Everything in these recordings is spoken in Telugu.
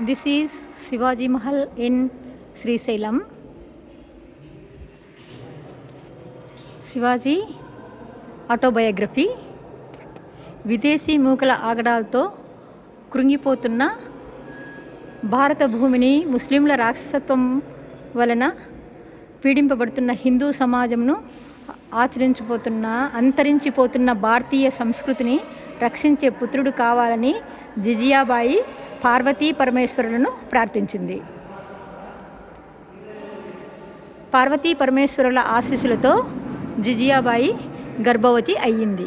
This is Shivaji Mahal in Srisailam Shivaji autobiography విదేశీ మూకల ఆగడాలతో కృంగిపోతున్న భారత భూమిని ముస్లింల రాక్షసత్వం వలన పీడింపబడుతున్న హిందూ సమాజంను ఆచరించిపోతున్న అంతరించిపోతున్న భారతీయ సంస్కృతిని రక్షించే పుత్రుడు కావాలని జిజియాబాయి పార్వతీ పరమేశ్వరులను ప్రార్థించింది. పార్వతీ పరమేశ్వరుల ఆశీస్సులతో జిజియాబాయి గర్భవతి అయ్యింది.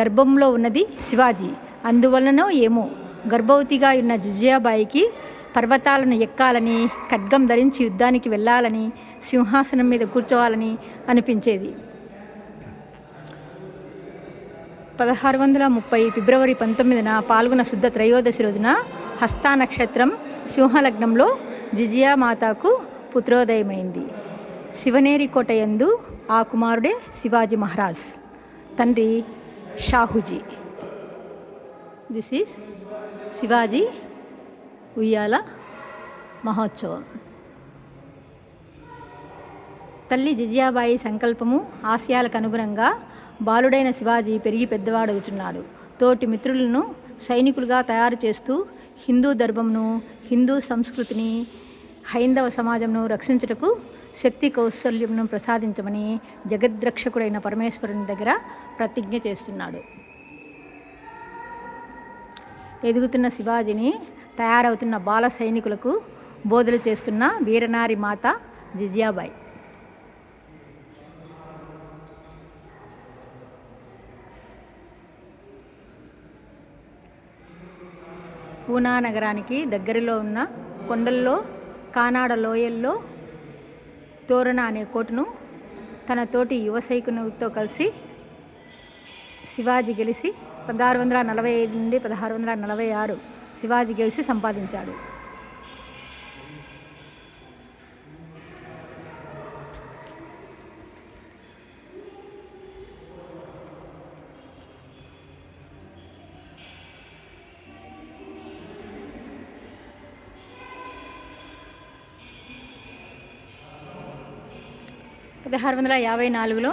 గర్భంలో ఉన్నది శివాజీ. అందువలనో ఏమో గర్భవతిగా ఉన్న జిజియాబాయికి పర్వతాలను ఎక్కాలని ఖడ్గం ధరించి యుద్ధానికి వెళ్ళాలని సింహాసనం మీద కూర్చోవాలని అనిపించేది. పదహారు వందల ముప్పై ఫిబ్రవరి పంతొమ్మిదిన పాల్గొన శుద్ధ త్రయోదశి రోజున హస్తా నక్షత్రం సింహలగ్నంలో జిజియా మాతాకు పుత్రోదయమైంది. శివనేరి కోట యందు ఆ కుమారుడే శివాజీ మహారాజ్. తండ్రి షాహుజీ. దిస్ ఈస్ శివాజీ ఉయ్యాల మహోత్సవం. తల్లి జిజియాబాయి సంకల్పము ఆశయాలకు అనుగుణంగా బాలుడైన శివాజీ పెరిగి పెద్దవాడవుతున్నాడు తోటి మిత్రులను సైనికులుగా తయారు చేస్తూ హిందూ ధర్మంను హిందూ సంస్కృతిని హైందవ సమాజంను రక్షించుటకు శక్తి కౌశల్యంను ప్రసాదించమని జగద్రక్షకుడైన పరమేశ్వరుని దగ్గర ప్రతిజ్ఞ చేస్తున్నాడు. ఎదుగుతున్న శివాజీని తయారవుతున్న బాల సైనికులకు బోధలు చేస్తున్న వీరనారి మాత జిజియాబాయి. పూనా నగరానికి దగ్గరలో ఉన్న కొండల్లో కానాడ లోయల్లో తోరణ అనే కోటను తన తోటి యువ సైనికునితో కలిసి శివాజీ గెలిచి పదహారు వందల నలభై ఐదు నుండి పదహారు వందల నలభై ఆరు శివాజీ గెలిచి సంపాదించాడు. పదహారు వందల యాభై నాలుగులో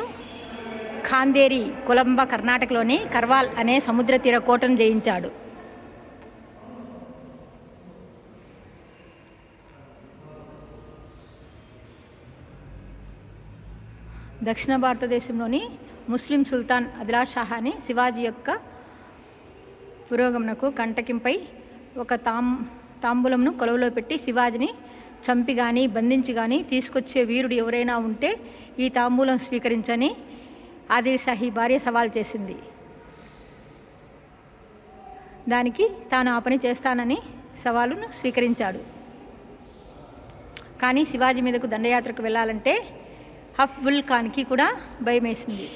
ఖాందేరి కొలంబ కర్ణాటకలోని కర్వాల్ అనే సముద్ర తీర కోటను జయించాడు. దక్షిణ భారతదేశంలోని ముస్లిం సుల్తాన్ అదిలాష్ షాహాని శివాజీ యొక్క పురోగమనకు కంటకింపై ఒక తాం తాంబూలంను కొలువులో పెట్టి శివాజీని చంపి కానీ బంధించి కానీ తీసుకొచ్చే వీరుడు ఎవరైనా ఉంటే ఈ తాంబూలం స్వీకరించని ఆదిల్షాహి భార్య సవాల్ చేసింది. దానికి తాను ఆ పని చేస్తానని సవాలును స్వీకరించాడు. కానీ శివాజీ మీదకు దండయాత్రకు వెళ్ళాలంటే హఫ్బుల్ ఖాన్కి కూడా భయమేసింది.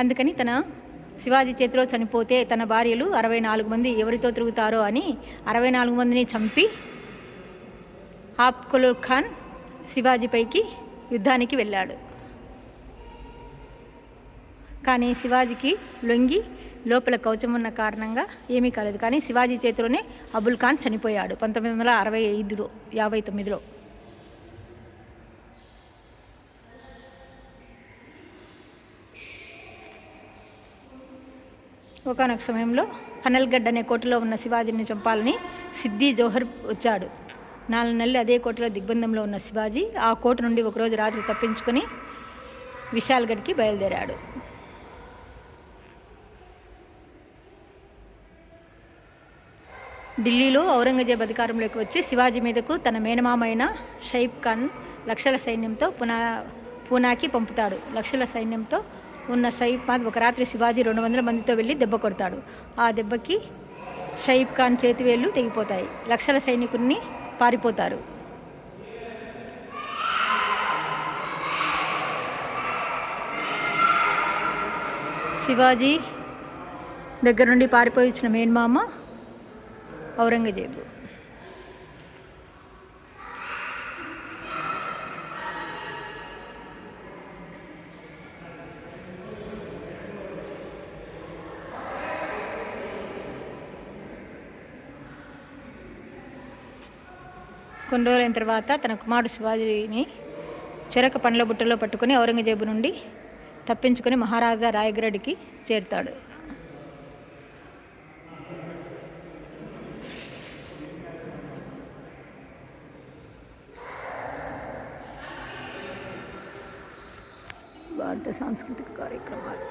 అందుకని తన శివాజీ చేతిలో చనిపోతే తన భార్యలు అరవై నాలుగు మంది ఎవరితో తిరుగుతారో అని అరవై నాలుగు మందిని చంపి ఆప్కుల్ ఖాన్ శివాజీపైకి యుద్ధానికి వెళ్ళాడు. కానీ శివాజీకి లొంగి లోపల కవచం ఉన్న కారణంగా ఏమీ కాలేదు. కానీ శివాజీ చేతిలోనే అబుల్ ఖాన్ చనిపోయాడు పంతొమ్మిది వందల అరవై ఐదులో యాభై తొమ్మిదిలో. ఒకనొక సమయంలో ఫనల్గడ్ అనే కోటలో ఉన్న శివాజీని చంపాలని సిద్ధి జోహర్ వచ్చాడు. నాలుగు నెలలు అదే కోటలో దిగ్బంధంలో ఉన్న శివాజీ ఆ కోట నుండి ఒకరోజు రాత్రి తప్పించుకొని విశాల్గఢ్కి బయలుదేరాడు. ఢిల్లీలో ఔరంగజేబ్ అధికారంలోకి వచ్చి శివాజీ మీదకు తన మేనమామైన షైబ్ ఖాన్ లక్షల సైన్యంతో పునా పూనాకి పంపుతాడు. లక్షల సైన్యంతో ఉన్న షైబ్ ఖాన్ ఒక రాత్రి శివాజీ రెండు వందల మందితో వెళ్ళి దెబ్బ కొడతాడు. ఆ దెబ్బకి షైబ్ ఖాన్ చేతివేళ్ళు తెగిపోతాయి. లక్షల సైనికుడిని పారిపోతారు. శివాజీ దగ్గర నుండి పారిపోయించిన మేన్మామ ఔరంగజేబు. కొన్ని రోజులైన తర్వాత తన కుమారుడు శివాజీని చెరక పండ్ల బుట్టలో పట్టుకుని ఔరంగజేబు నుండి తప్పించుకొని మహారాజా రాయగఢ్కి చేరుతాడు. భారత సాంస్కృతిక కార్యక్రమాలు.